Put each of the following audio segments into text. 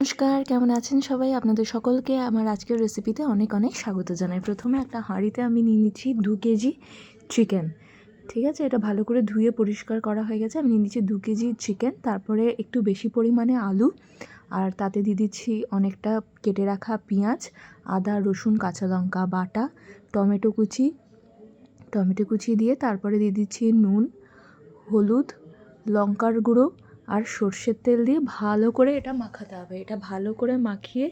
নমস্কার, কেমন আছেন সবাই? আপনাদের সকলকে আমার আজকের রেসিপিতে অনেক অনেক স্বাগত জানাই। প্রথমে একটা হাঁড়িতে আমি নিয়ে নিচ্ছি দু কেজি চিকেন ঠিক আছে? এটা ভালো করে ধুয়ে পরিষ্কার করা হয়ে গেছে। আমি নিয়ে নিচ্ছি দু কেজি চিকেন তারপরে একটু বেশি পরিমাণে আলু, আর তাতে দিয়ে দিচ্ছি অনেকটা কেটে রাখা পেঁয়াজ, আদা, রসুন, কাঁচা লঙ্কা, বাটা, টমেটো কুচি। টমেটো কুচি দিয়ে তারপরে দিয়ে দিচ্ছি নুন, হলুদ, লঙ্কার গুঁড়ো আর সর্ষের তেল দিয়ে ভালো করে এটা মাখাতে হবে। এটা ভালো করে মাখিয়ে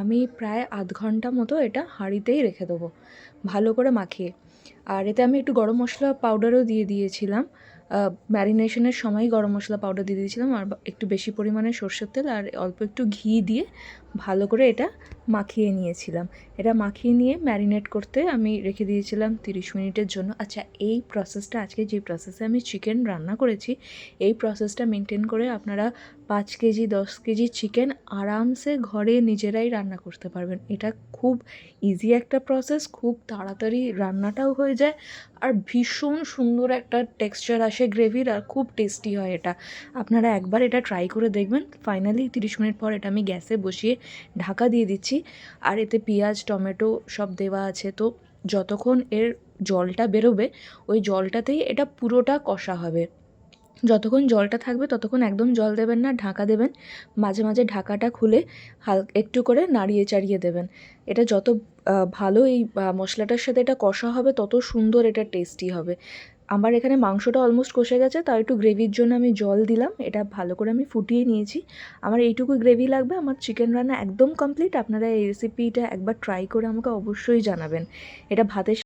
আমি প্রায় আধ ঘণ্টা মতো এটা হাঁড়িতেই রেখে দেবো, ভালো করে মাখিয়ে। আর এতে আমি একটু গরম মশলা পাউডারও দিয়ে দিয়েছিলাম। ম্যারিনেশনের সময় গরম মশলা পাউডার দিয়ে দিয়েছিলাম, আর একটু বেশি পরিমাণে সর্ষের তেল, আর অল্প একটু ঘি দিয়ে ভালো করে এটা মাখিয়ে নিয়েছিলাম। এটা মাখিয়ে নিয়ে ম্যারিনেট করতে আমি রেখে দিয়েছিলাম তিরিশ মিনিটের জন্য। আচ্ছা এই প্রসেসটা আজকে যে প্রসেসে আমি চিকেন রান্না করেছি, এই প্রসেসটা মেনটেন করে আপনারা পাঁচ কেজি, দশ কেজি চিকেন আরামসে ঘরে নিজেরাই রান্না করতে পারবেন। এটা খুব ইজি একটা প্রসেস খুব তাড়াতাড়ি রান্নাটাও হয়ে যায় আর ভীষণ সুন্দর একটা টেক্সচার আসে গ্রেভির আর খুব টেস্টি হয় এটা। আপনারা একবার এটা ট্রাই করে দেখবেন। ফাইনালি তিরিশ মিনিট পর এটা আমি গ্যাসে বসিয়ে ঢাকা দিয়ে দিচ্ছি। আর এতে পেঁয়াজ, টমেটো সব দেওয়া আছে। তো যতক্ষণ এর জলটা বেরোবে, ওই জলটাতেই এটা পুরোটা কষা হবে। যতক্ষণ জলটা থাকবে ততক্ষণ একদম জল দেবেন না, ঢাকা দেবেন। মাঝে মাঝে ঢাকাটা খুলে হাল একটু করে নাড়িয়ে চাড়িয়ে দেবেন। এটা যত ভালো এই মশলাটার সাথে এটা কষা হবে তত সুন্দর এটা টেস্টি হবে। আমার এখানে মাংসটা অলমোস্ট কষে গেছে, তাও একটু গ্রেভির জন্য আমি জল দিলাম। এটা ভালো করে আমি ফুটিয়ে নিয়েছি। আমার এইটুকু গ্রেভি লাগবে, আমার চিকেন রান্না একদম কমপ্লিট আপনারা এই রেসিপিটা একবার ট্রাই করে আমাকে অবশ্যই জানাবেন। এটা ভাতের